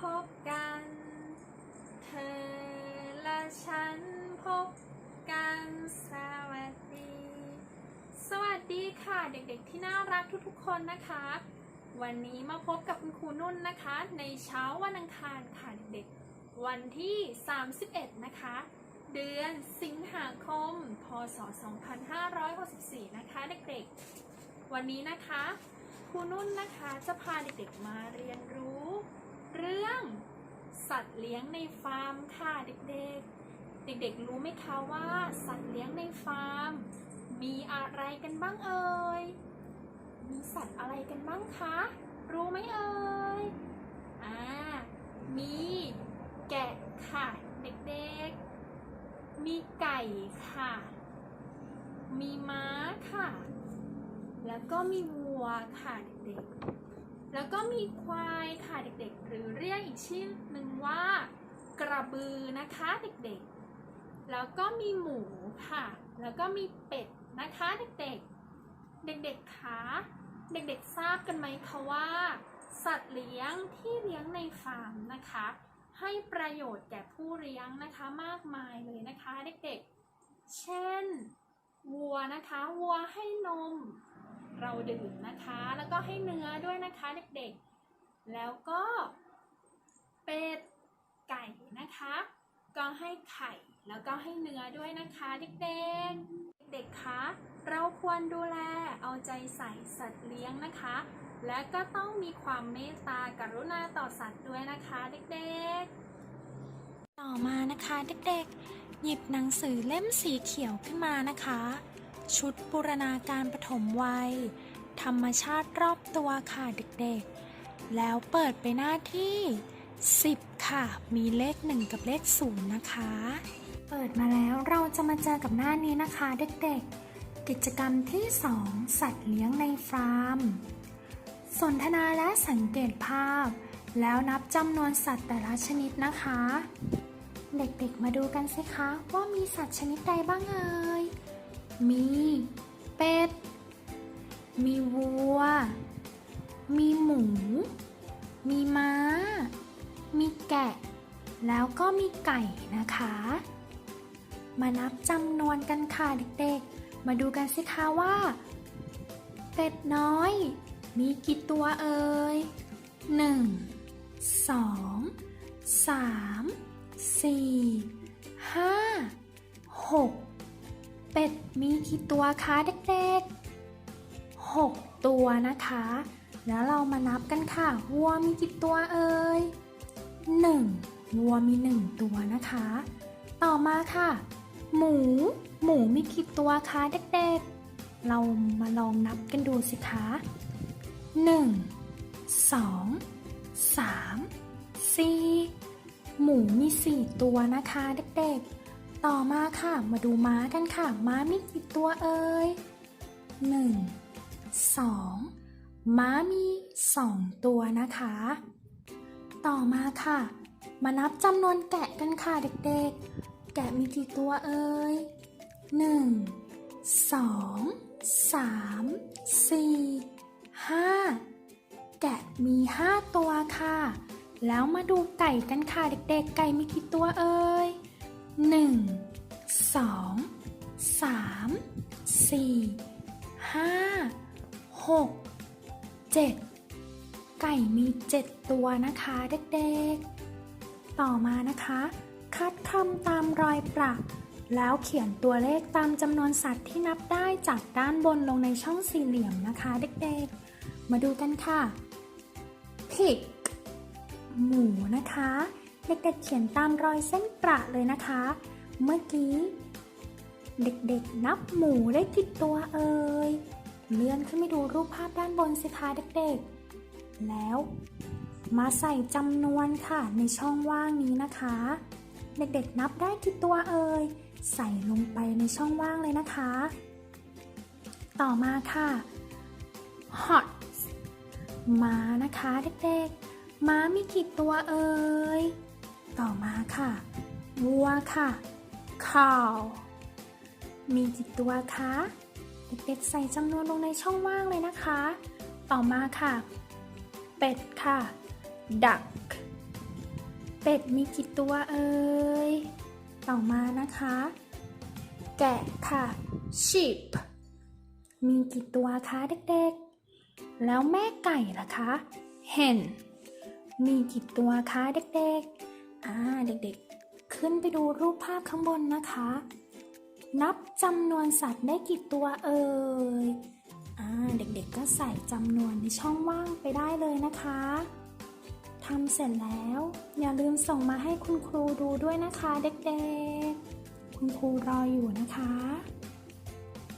พบกัน เธอและฉันพบกัน สวัสดี สวัสดีค่ะเด็กๆที่น่ารักทุกๆคนนะคะ วันนี้มาพบกับคุณครูนุ่นนะคะ ในเช้าวันอังคารค่ะเด็กๆวันที่ 31 นะคะ เดือนสิงหาคม พศ 2564 นะคะเด็กๆ วันนี้นะคะครูนุ่นนะคะจะพาเด็กๆมาเรียนรู้ เรื่อง สัตว์เลี้ยงในฟาร์มค่ะเด็กๆ เด็กๆรู้ไหมคะว่า สัตว์เลี้ยงในฟาร์ม มีอะไรกันบ้างเอ่ย มีสัตว์อะไรกันบ้างคะ รู้ไหมเอ่ย อ่า มีแกะค่ะ เด็กๆ มีไก่ค่ะ มีม้าค่ะ แล้วก็มีวัวค่ะเด็กๆ แล้วก็มีควายค่ะเด็กๆ หรือเรียกอีกชื่อหนึ่งว่า กระบือนะคะเด็กๆ แล้วก็มีหมูค่ะ แล้วก็มีเป็ดนะคะเด็กๆ เด็กๆคะเด็กๆทราบกันไหมคะว่า สัตว์เลี้ยงที่เลี้ยงในฟาร์มนะคะ ให้ประโยชน์แก่ผู้เลี้ยงนะคะมากมายเลยนะคะเด็กๆ เช่นวัวนะคะ วัวให้นม เราดื่มนะคะ แล้วก็ให้เนื้อด้วยนะคะเด็กๆ แล้วก็เป็ดไก่นะคะ ก็ให้ไข่แล้วก็ให้เนื้อด้วยนะคะเด็กๆ เด็กๆ คะ เราควรดูแลเอาใจใส่สัตว์เลี้ยงนะคะ และก็ต้องมีความเมตตากรุณาต่อสัตว์ด้วยนะคะเด็กๆต่อมานะคะเด็กๆ หยิบหนังสือเล่มสีเขียวขึ้นมานะคะ ชุดบูรณาการปฐมวัย ธรรมชาติรอบตัวค่ะเด็กๆ แล้วเปิดไปหน้าที่ 10 ค่ะ มีเลข 1 กับเลข 0 นะคะ เปิดมาแล้วเราจะมาเจอกับหน้านี้นะคะเด็กๆ กิจกรรมที่ 2 สัตว์เลี้ยงในฟาร์ม สนทนาและสังเกตภาพ แล้วนับจำนวนสัตว์แต่ละชนิดนะคะ เด็กๆ มาดูกันสิคะว่ามีสัตว์ชนิดใดบ้างเอ่ย มีเป็ด มีวัว มีหมู มีม้า มีแกะ แล้วก็มีไก่นะคะ มานับจำนวนกันค่ะเด็กๆ มาดูกันสิคะว่า เป็ดน้อย มีกี่ตัวเอ่ยหนึ่งสองสาม มีกี่ตัวคะเด็กๆหกตัวนะคะ แล้วเรามานับกันค่ะ วัวมีกี่ตัวเอ่ยหนึ่งวัวมีหนึ่งตัวนะคะ ต่อมาค่ะ หมู หมูมีกี่ตัวคะเด็กๆ เรามาลองนับกันดูสิคะหนึ่งสองสามสี่หมูมีสี่ตัวนะคะเด็กๆ ต่อมาค่ะมาดูม้ากันค่ะ ม้ามีกี่ตัวเอ่ยหนึ่งสองม้ามีสองตัวนะคะ ต่อมาค่ะ มานับจำนวนแกะกันค่ะเด็กๆ แกะมีกี่ตัวเอ่ยหนึ่งสองสามสี่ห้าแกะมีห้าตัวค่ะ แล้วมาดูไก่กันค่ะเด็กๆ ไก่มีกี่ตัวเอ่ย หนึ่งสองสามสี่ห้าหกเจ็ดไก่มีเจ็ดตัวนะคะเด็กๆ ต่อมานะคะ คัดคำตามรอยประแล้วเขียนตัวเลขตามจำนวนสัตว์ที่นับได้จากด้านบนลงในช่องสี่เหลี่ยมนะคะ เด็กๆ มาดูกันค่ะ pig หมูนะคะ เด็กๆเขียนตามรอยเส้นประเลยนะคะ เมื่อกี้ เด็กๆนับหมูได้กี่ตัวเอ่ย เลื่อนขึ้นไปดูรูปภาพด้านบนสิคะเด็กๆ แล้วมาใส่จำนวนค่ะในช่องว่างนี้นะคะ เด็กๆนับได้กี่ตัวเอ่ย ใส่ลงไปในช่องว่างเลยนะคะ ต่อมาค่ะ hot ม้านะคะเด็กๆ ม้ามีกี่ตัวเอ่ย ต่อมาค่ะ วัวค่ะ cow มีกี่ตัวคะเด็กๆใส่จำนวนลงในช่องว่างเลยนะคะ ต่อมาค่ะ เป็ดค่ะ duck เป็ดมีกี่ตัวเอ่ย ต่อมานะคะ แกะค่ะ sheep มีกี่ตัวคะเด็กๆ แล้วแม่ไก่ล่ะคะ hen มีกี่ตัวคะเด็กๆ เด็กๆ ขึ้นไปดูรูปภาพข้างบนนะคะ นับจำนวนสัตว์ได้กี่ตัวเอ่ยอ่าเด็กๆก็ใส่จำนวนในช่องว่างไปได้เลยนะคะทำเสร็จแล้ว อย่าลืมส่งมาให้คุณครูดูด้วยนะคะ เด็กๆ คุณครูรออยู่นะคะ